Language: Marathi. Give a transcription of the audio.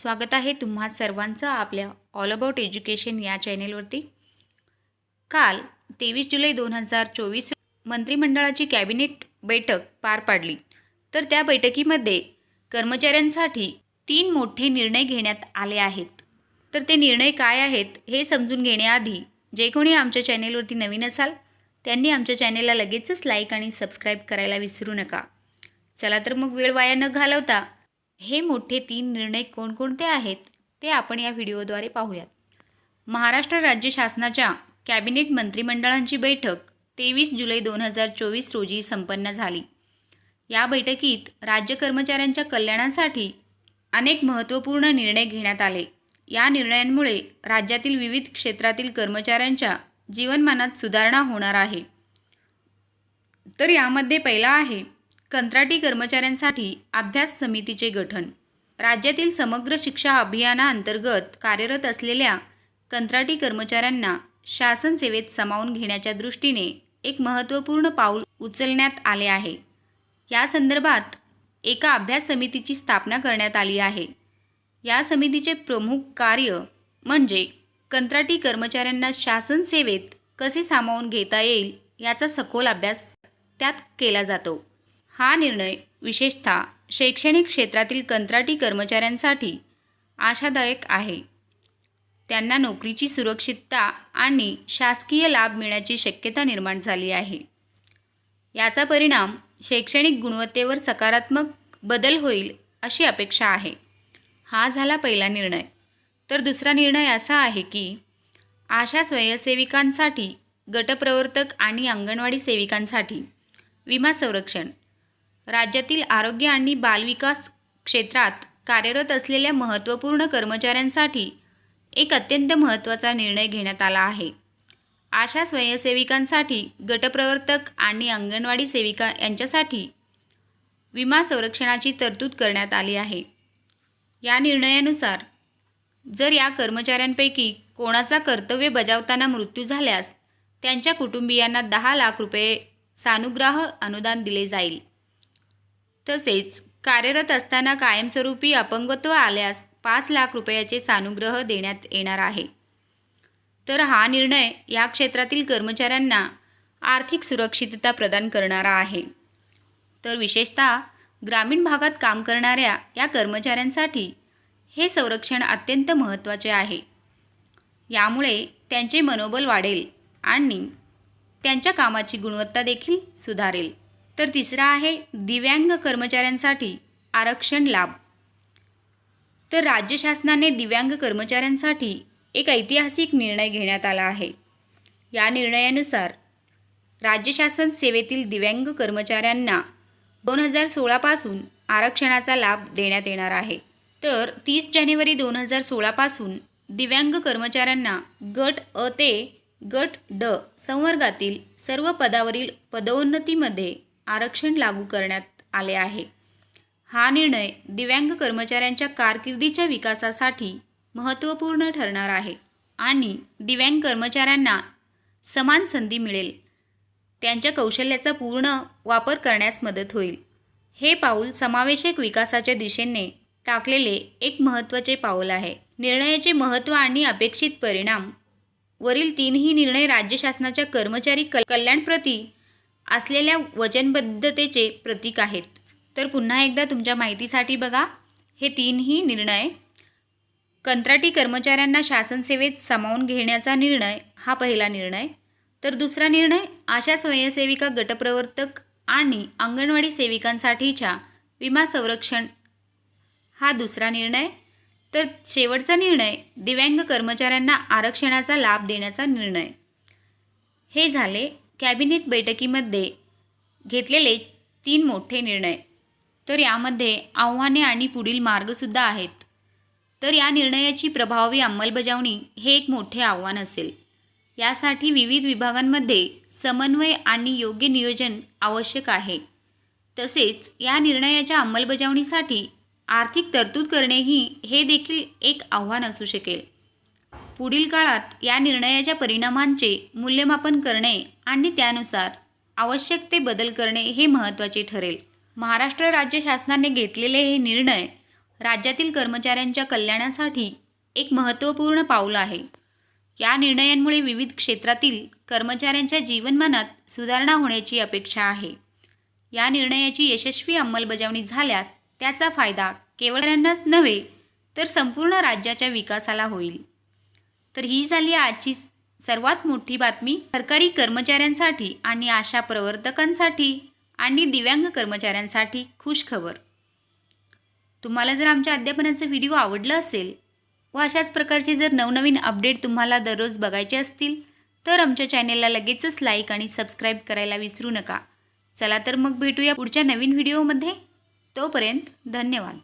स्वागत आहे तुम्हा सर्वांचं आपल्या ऑल अबाउट एज्युकेशन या चॅनेलवरती काल तेवीस जुलै दोन हजार चोवीस मंत्रिमंडळाची कॅबिनेट बैठक पार पाडली. तर त्या बैठकीमध्ये कर्मचाऱ्यांसाठी तीन मोठे निर्णय घेण्यात आले आहेत. तर ते निर्णय काय आहेत हे समजून घेण्याआधी जे कोणी आमच्या चॅनेलवरती नवीन असाल त्यांनी आमच्या चॅनेलला लगेचच लाईक आणि सबस्क्राईब करायला विसरू नका. चला तर मग वेळ वाया न घालवता हे मोठे तीन निर्णय कोणकोणते आहेत ते आपण या व्हिडिओद्वारे पाहूयात. महाराष्ट्र राज्य शासनाच्या कॅबिनेट मंत्रिमंडळांची बैठक तेवीस जुलै दोन हजार चोवीस रोजी संपन्न झाली. या बैठकीत राज्य कर्मचाऱ्यांच्या कल्याणासाठी अनेक महत्त्वपूर्ण निर्णय घेण्यात आले. या निर्णयांमुळे राज्यातील विविध क्षेत्रातील कर्मचाऱ्यांच्या जीवनमानात सुधारणा होणार आहे. तर यामध्ये पहिला आहे कंत्राटी कर्मचाऱ्यांसाठी अभ्यास समितीचे गठन. राज्यातील समग्र शिक्षा अभियानाअंतर्गत कार्यरत असलेल्या कंत्राटी कर्मचाऱ्यांना शासन सेवेत सामावून घेण्याच्या दृष्टीने एक महत्त्वपूर्ण पाऊल उचलण्यात आले आहे. या संदर्भात एका अभ्यास समितीची स्थापना करण्यात आली आहे. या समितीचे प्रमुख कार्य म्हणजे कंत्राटी कर्मचाऱ्यांना शासन सेवेत कसे सामावून घेता येईल याचा सखोल अभ्यास त्यात केला जातो. हा निर्णय विशेषतः शैक्षणिक क्षेत्रातील कंत्राटी कर्मचाऱ्यांसाठी आशादायक आहे. त्यांना नोकरीची सुरक्षितता आणि शासकीय लाभ मिळण्याची शक्यता निर्माण झाली आहे. याचा परिणाम शैक्षणिक गुणवत्तेवर सकारात्मक बदल होईल अशी अपेक्षा आहे. हा झाला पहिला निर्णय. तर दुसरा निर्णय असा आहे की आशा स्वयंसेविकांसाठी गटप्रवर्तक आणि अंगणवाडी सेविकांसाठी विमा संरक्षण राज्यातील आरोग्य आणि बालविकास क्षेत्रात कार्यरत असलेल्या महत्त्वपूर्ण कर्मचाऱ्यांसाठी एक अत्यंत महत्त्वाचा निर्णय घेण्यात आला आहे. आशा स्वयंसेविकांसाठी गटप्रवर्तक आणि अंगणवाडी सेविका यांच्यासाठी विमा संरक्षणाची तरतूद करण्यात आली आहे. या निर्णयानुसार जर या कर्मचाऱ्यांपैकी कोणाचा कर्तव्य बजावताना मृत्यू झाल्यास त्यांच्या कुटुंबियांना दहा लाख रुपये सानुग्राह अनुदान दिले जाईल. तसेच कार्यरत असताना कायमस्वरूपी अपंगत्व आल्यास पाच लाख रुपयाचे सानुग्रह देण्यात येणार आहे. तर हा निर्णय या क्षेत्रातील कर्मचाऱ्यांना आर्थिक सुरक्षितता प्रदान करणारा आहे. तर विशेषतः ग्रामीण भागात काम करणाऱ्या या कर्मचाऱ्यांसाठी हे संरक्षण अत्यंत महत्त्वाचे आहे. यामुळे त्यांचे मनोबल वाढेल आणि त्यांच्या कामाची गुणवत्ता देखील सुधारेल. तर तिसरा आहे दिव्यांग कर्मचाऱ्यांसाठी आरक्षण लाभ. तर राज्य शासनाने दिव्यांग कर्मचाऱ्यांसाठी एक ऐतिहासिक निर्णय घेण्यात आला आहे. या निर्णयानुसार राज्य शासन सेवेतील दिव्यांग कर्मचाऱ्यांना दोन हजार सोळापासून आरक्षणाचा लाभ देण्यात येणार आहे. तर तीस जानेवारी दोन हजार सोळापासून दिव्यांग कर्मचाऱ्यांना गट अ ते गट ड संवर्गातील सर्व पदावरील पदोन्नतीमध्ये आरक्षण लागू करण्यात आले आहे. हा निर्णय दिव्यांग कर्मचाऱ्यांच्या कारकिर्दीच्या विकासासाठी महत्त्वपूर्ण ठरणार आहे आणि दिव्यांग कर्मचाऱ्यांना समान संधी मिळेल. त्यांच्या कौशल्याचा पूर्ण वापर करण्यास मदत होईल. हे पाऊल समावेशक विकासाच्या दिशेने टाकलेले एक महत्त्वाचे पाऊल आहे. निर्णयाचे महत्त्व आणि अपेक्षित परिणाम. वरील तीनही निर्णय राज्य शासनाच्या कर्मचारी कल कल्याणप्रती असलेल्या वचनबद्धतेचे प्रतीक आहेत. तर पुन्हा एकदा तुमच्या माहितीसाठी बघा. हे तीनही निर्णय कंत्राटी कर्मचाऱ्यांना शासन सेवेत सामावून घेण्याचा निर्णय हा पहिला निर्णय. तर दुसरा निर्णय आशा स्वयंसेविका गटप्रवर्तक आणि अंगणवाडी सेविकांसाठीच्या विमा संरक्षण हा दुसरा निर्णय. तर शेवटचा निर्णय दिव्यांग कर्मचाऱ्यांना आरक्षणाचा लाभ देण्याचा निर्णय. हे झाले. कॅबिनेट बैठकीमध्ये घेतलेले तीन मोठे निर्णय. तर यामध्ये आव्हाने आणि पुढील मार्गसुद्धा आहेत. तर या निर्णयाची प्रभावी अंमलबजावणी हे एक मोठे आव्हान असेल. यासाठी विविध विभागांमध्ये समन्वय आणि योग्य नियोजन आवश्यक आहे. तसेच या निर्णयाच्या अंमलबजावणीसाठी आर्थिक तरतूद करणेही हे देखील एक आव्हान असू शकेल. पुढील काळात या निर्णयाच्या परिणामांचे मूल्यमापन करणे आणि त्यानुसार आवश्यक ते बदल करणे हे महत्त्वाचे ठरेल. महाराष्ट्र राज्य शासनाने घेतलेले हे निर्णय राज्यातील कर्मचाऱ्यांच्या कल्याणासाठी एक महत्त्वपूर्ण पाऊल आहे. या निर्णयांमुळे विविध क्षेत्रातील कर्मचाऱ्यांच्या जीवनमानात सुधारणा होण्याची अपेक्षा आहे. या निर्णयाची यशस्वी अंमलबजावणी झाल्यास त्याचा फायदा केवळ त्यांनाच नव्हे तर संपूर्ण राज्याच्या विकासाला होईल. तर ही झाली आजची सर्वात मोठी बातमी सरकारी कर्मचाऱ्यांसाठी आणि आशा प्रवर्तकांसाठी आणि दिव्यांग कर्मचाऱ्यांसाठी खुश खबर तुम्हाला जर आमच्या अध्यापनाचं व्हिडिओ आवडलं असेल व अशाच प्रकारचे जर नवनवीन अपडेट तुम्हाला दररोज बघायचे असतील तर आमच्या चॅनेलला लगेचच लाईक आणि सबस्क्राईब करायला विसरू नका. चला तर मग भेटूया पुढच्या नवीन व्हिडिओमध्ये तोपर्यंत धन्यवाद.